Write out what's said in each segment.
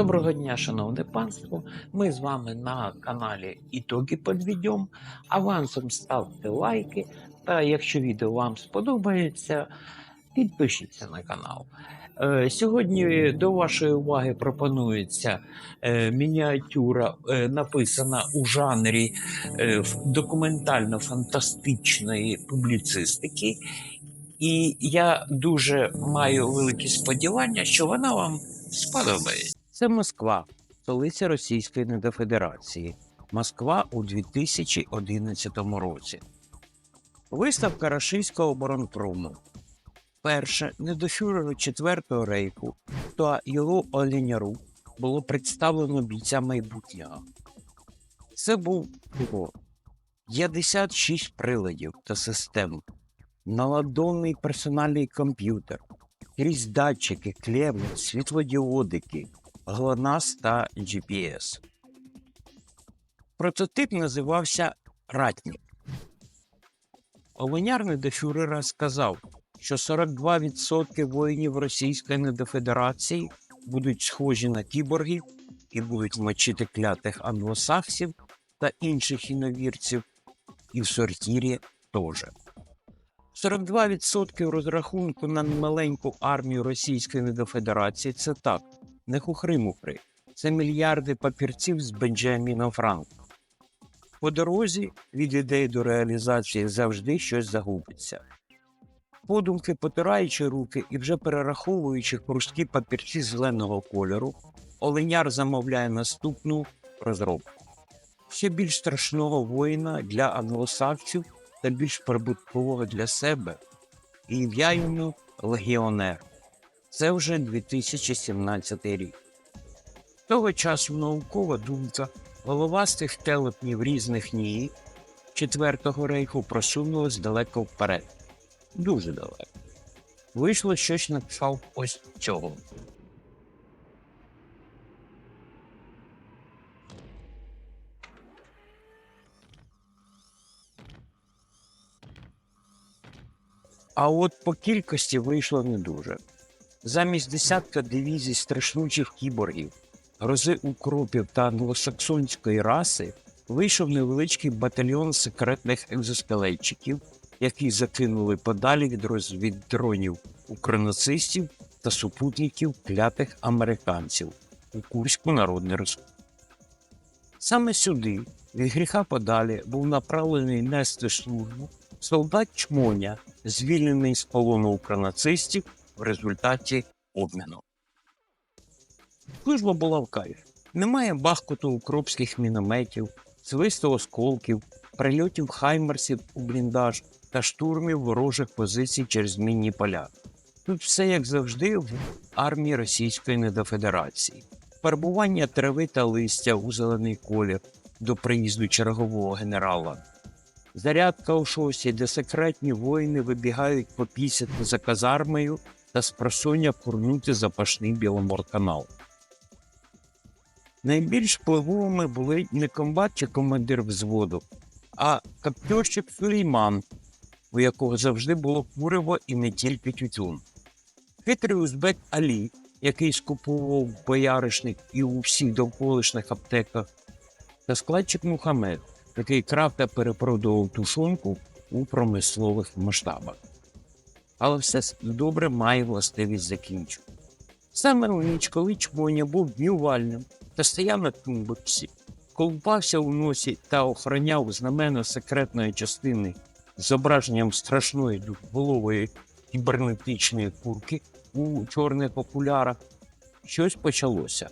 Доброго дня, шановне панство. Ми з вами на каналі Ітоги підведем. Авансом ставте лайки. Та якщо відео вам сподобається, підпишіться на канал. Е, Сьогодні до вашої уваги пропонується е, мініатюра, е, написана у жанрі документально-фантастичної публіцистики. І я дуже маю великі сподівання, що вона вам сподобається. Це Москва, столиця Російської Недофедерації. Москва у 2011 році. Виставка Рашистського оборонпрому. Перше недофюреру Четвертого рейху та його оленяру було представлено бійця майбутнього. Це був було 56 приладів та систем, наладонний персональний комп'ютер, крізь датчики, клеми, світлодіодики, ГЛОНАСС та GPS. Прототип називався Ратнік. Оленяр недофюрера сказав, що 42% воїнів Російської недофедерації будуть схожі на кіборгів і будуть мочити клятих англосаксів та інших іновірців, і в сортірі теж. 42% розрахунку на маленьку армію Російської Недофедерації це так, не хухри-мухри. Це мільярди папірців з Бенджаміном Франком. По дорозі від ідеї до реалізації завжди щось загубиться. Подумки, потираючи руки і вже перераховуючи хрусткі папірці зеленого кольору, Оленяр замовляє наступну розробку. Ще більш страшного воїна для англосаксів та більш прибуткового для себе. І ім'я йому легіонер. Це вже 2017 рік. Того часу наукова думка головастих телепнів різних НІІ Четвертого рейху просунулась далеко вперед. Дуже далеко. Вийшло щось на кшталт ось цього. А от по кількості вийшло не дуже. Замість десятка дивізій страшнучих кіборгів, грози укропів та англосаксонської раси вийшов невеличкий батальйон секретних екзоскелетчиків, які закинули подалі від розвіддронів укронацистів та супутників клятих американців у Курську Народний Республіку. Саме сюди, від гріха подалі, був направлений нести службу солдат Чмоня, звільнений з полону укронацистів в результаті обміну. Служба була в кайф. Немає бахкоту укропських мінометів, свисту осколків, прильотів хаймерсів у бліндаж та штурмів ворожих позицій через мінні поля. Тут все як завжди в армії Російської Недофедерації. Фарбування трави та листя у зелений колір до приїзду чергового генерала. Зарядка у шосі, де секретні воїни вибігають попісяти за казармою та спросоння курнути запашний Біломорканал. Найбільш впливовими були не комбат чи командир взводу, а каптьорщик Сулейман, у якого завжди було куриво і не тільки тютюн. Хитрий узбек Алі, який скуповував бояришник і у всіх довколишніх аптеках, та складчик Мухаммед, який крав та перепродував тушонку у промислових масштабах. Але все добре має властивість закінчу. Саме у ніч, коли Чмоня був днювальним та стояв на тумбоксі, колупався у носі та охороняв знамено секретної частини з зображенням страшної двоголової кібернетичної курки у чорних окулярах, щось почалося.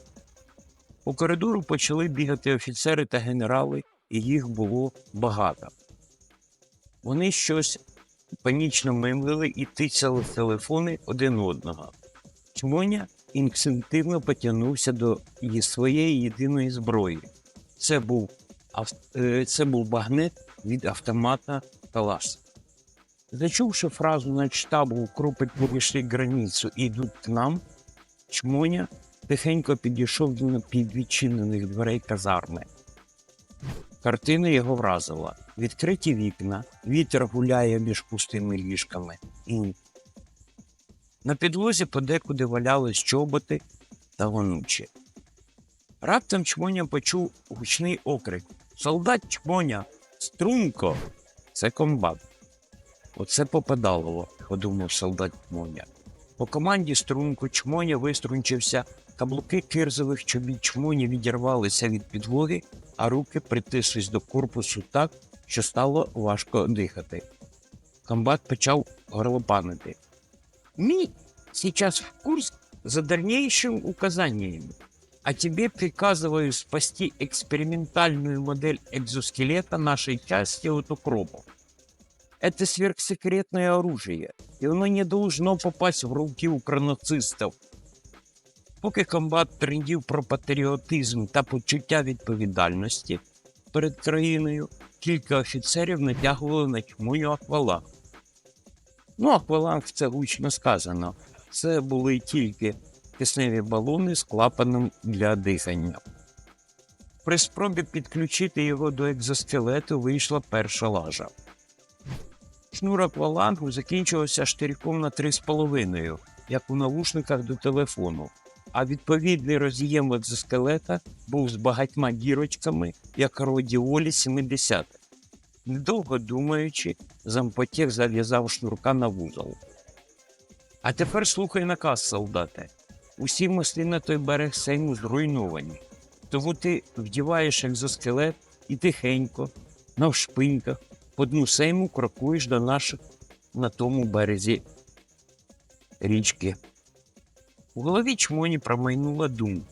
По коридору почали бігати офіцери та генерали, і їх було багато. Вони щось панічно мимлили і тицяли телефони один одного. Чмоня інстинктивно потягнувся до своєї єдиної зброї. Це був, е, це був багнет від автомата Калаш. Зачувши фразу на штабу «Укропи перейшли границю і йдуть к нам, Чмоня тихенько підійшов до напіввідчинених дверей казарми. Картина його вразила. Відкриті вікна, вітер гуляє між пустими ліжками. І на підлозі подекуди валялись чоботи та вонучі. Раптом чмоня почув гучний окрик Солдат чмоня! Струнко! Це комбат. Оце попадалово, подумав солдат чмоня. По команді струнку чмоня виструнчився, каблуки кирзових чобіт чмоні відірвалися від підлоги, а руки притислись до корпусу так, що стало важко дихати. Комбат почав горлопанити. Ми сейчас в курс за дальнейшим указаниями. А тебе приказываю спасти экспериментальную модель экзоскелета нашей части от укропов. Это сверхсекретное оружие, и оно не должно попасть в руки укронацистов. Поки комбат трендів про патріотизм та почуття відповідальності перед країною, кілька офіцерів натягували на тьмою акваланг. Ну, акваланг це гучно сказано. Це були тільки кисневі балони з клапаном для дихання. При спробі підключити його до екзоскелету вийшла перша лажа. Шнур аквалангу закінчувався штирьком на 3,5, як у навушниках до телефону, а відповідний роз'єм екзоскелета був з багатьма дірочками, як родіолі 70 Недовго думаючи, зампотєк зав'язав шнурка на вузол. А тепер слухай наказ, солдате. Усі мости на той берег сейму зруйновані. Тому ти вдіваєш екзоскелет і тихенько, навшпиньках, по дну сейму крокуєш до наших на тому березі річки. У голові чмоні промайнула думка.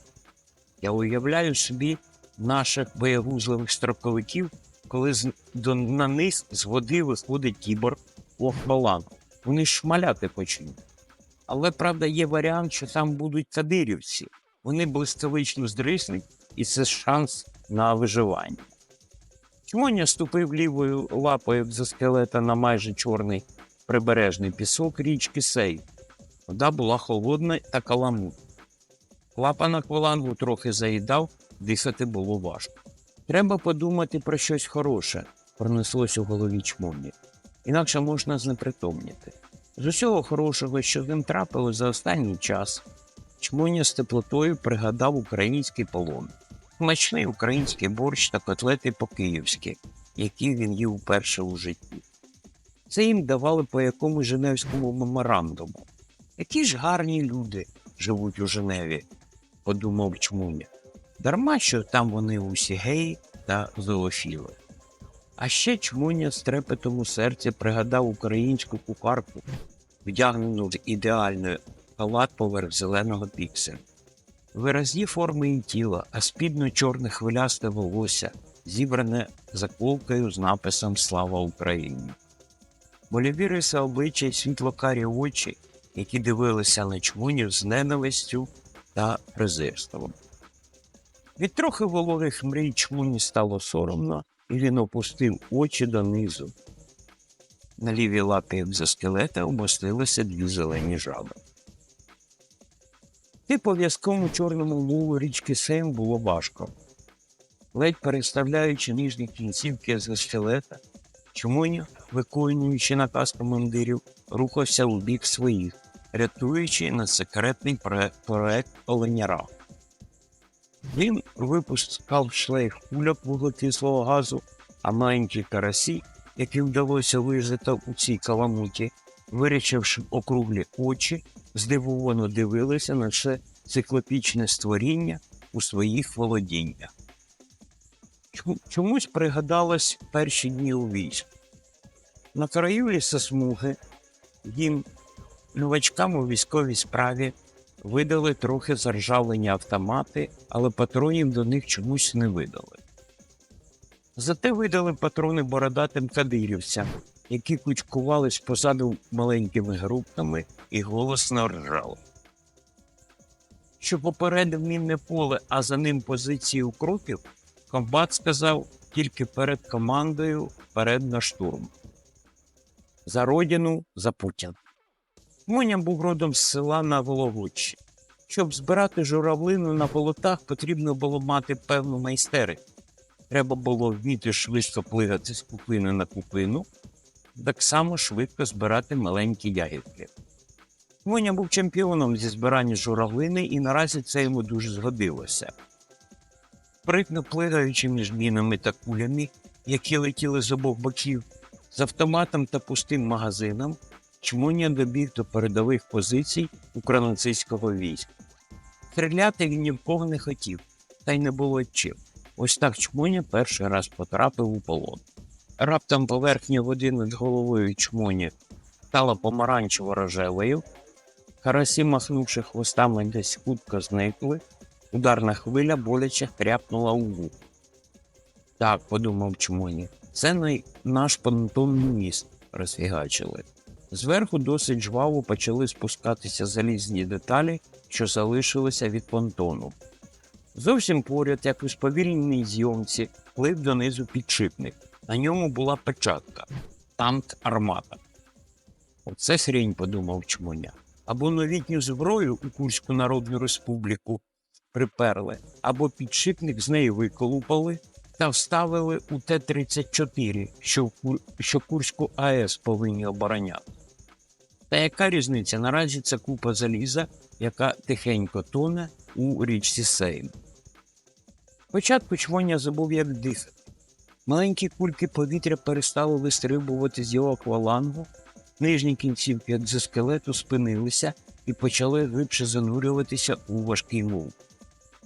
Я уявляю собі наших боєгузливих строковиків, коли з, до, на низ з води виходить кібор у. Вони ж шмаляти почнуть. Але правда є варіант, що там будуть кадирівці. Вони блискавично здриснуть, і це шанс на виживання. Чмоня ступив лівою лапою екзоскелета на майже чорний прибережний пісок річки Сей. Вода була холодна та каламутна. Клапан аквалангу трохи заїдав, дихати було важко. Треба подумати про щось хороше, пронеслось у голові чмоні. Інакше можна знепритомніти. З усього хорошого, що з ним трапилось за останній час, чмоня з теплотою пригадав український полон, смачний український борщ та котлети по-київськи, які він їв вперше у житті. Це їм давали по якомусь Женевському меморандуму. Які ж гарні люди живуть у Женеві, подумав чмуня. Дарма, що там вони усі геї та зоофіли. А ще чмуня з трепетом у серці пригадав українську кухарку, вдягнену в ідеальний халат поверх зеленого пікселя. Виразні форми її тіла, а спідно чорне хвилясте волосся, зібране заколкою з написом Слава Україні. Риси обличчя й світлокарі очі, які дивилися на чмунів з ненавистю та презирством. Від трохи вологих мрій чмуні стало соромно, і він опустив очі донизу. На лівій лапі екзоскелета умостилися дві зелені жаби. Ти по чорному мулу річки Сейм було важко. Ледь переставляючи нижні кінцівки екзоскелета, чмуня, виконуючи наказ командирів, рухався у бік своїх, рятуючи на секретний проект, Оленяра. Він випускав шлейф кульок вуглекислого газу, а маленькі карасі, які вдалося вижити у цій каламуті, вирічивши округлі очі, здивовано дивилися на це циклопічне створіння у своїх володіннях. Чомусь пригадалось перші дні у війську. На краю лісосмуги їм, новачкам у військовій справі, видали трохи заржавлені автомати, але патронів до них чомусь не видали. Зате видали патрони бородатим кадирівцям, які кучкувались позаду маленькими групками і голосно ржали. Що попередив мінне поле, а за ним позиції укропів, комбат сказав тільки перед командою вперед на штурм. За родину, за Путін. Моня був родом з села на Вологодчі. Щоб збирати журавлину на болотах, потрібно було мати певну майстерність. Треба було вміти швидко плигати з купини на купину, так само швидко збирати маленькі ягідки. Моня був чемпіоном зі збирання журавлини, і наразі це йому дуже згодилося. Спритно плигаючи між мінами та кулями, які летіли з обох боків, з автоматом та пустим магазином, Чмоня добіг до передових позицій українського війська. Стріляти він ні не хотів, та й не було чим. Ось так чмоня перший раз потрапив у полон. Раптом поверхня води над головою чмоні стала помаранчево рожевою. Карасі, махнувши хвостами, десь хутко зникли. Ударна хвиля боляче хряпнула у вух. Так, подумав чмоні, це наш понтонний міст розфігачили. Зверху досить жваво почали спускатися залізні деталі, що залишилися від понтону. Зовсім поряд, як у сповільненій зйомці, плив донизу підшипник. На ньому була печатка Танк Армата. Оце хрінь, подумав чмоня. Або новітню зброю у Курську Народну Республіку приперли, або підшипник з неї виколупали та вставили у Т-34, що, що Курську АЕС повинні обороняти. Та яка різниця? Наразі це купа заліза, яка тихенько тоне у річці Сейм. Спочатку чвоня забув, як дихати. Маленькі кульки повітря перестали вистрибувати з його аквалангу, нижні кінцівки екзоскелету спинилися і почали глибше занурюватися у важкий мул.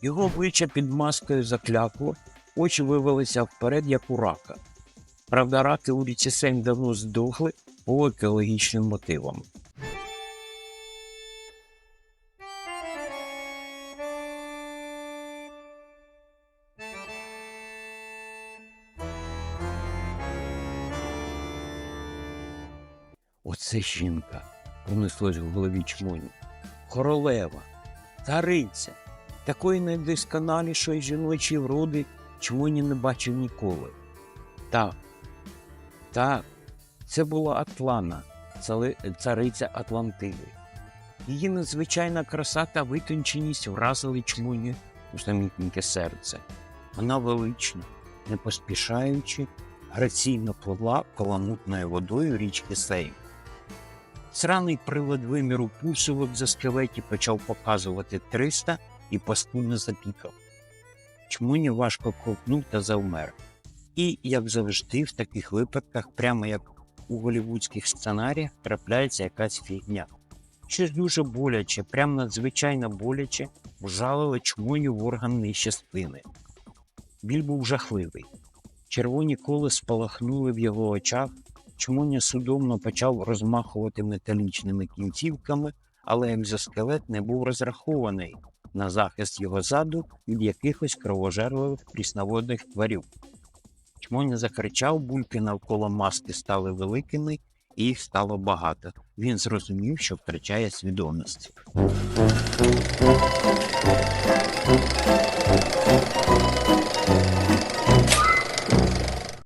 Його обличчя під маскою заклякло, очі вивелися вперед, як у рака. Правда, раки у ріці Сейм давно здохли по екологічним мотивам. Оце жінка, пронеслось в голові чмоні. Королева, цариця, такої найдосконалішої жіночої вроди чмоні не бачив ніколи. Так, так, це була Атлана, цариця Атлантиди. Її надзвичайна краса та витонченість вразили чмоні у самітненьке серце. Вона велична, не поспішаючи, граційно пливла коламутною водою річки Сейм. Сраний привод виміру пульсу в екзоскелеті почав показувати 300 і паскудно запікав. Чмуні важко ковтнув та завмер. І, як завжди, в таких випадках, прямо як у голівудських сценаріях, трапляється якась фігня. Щось дуже боляче, прям надзвичайно боляче, вжалило чмуню в орган нижче спини. Біль був жахливий. Червоні коли спалахнули в його очах, Чмуня судомно почав розмахувати металічними кінцівками, але екзоскелет не був розрахований на захист його заду від якихось кровожерливих прісноводних тварів. Чмоня закричав, бульки навколо маски стали великими, і їх стало багато. Він зрозумів, що втрачає свідомість.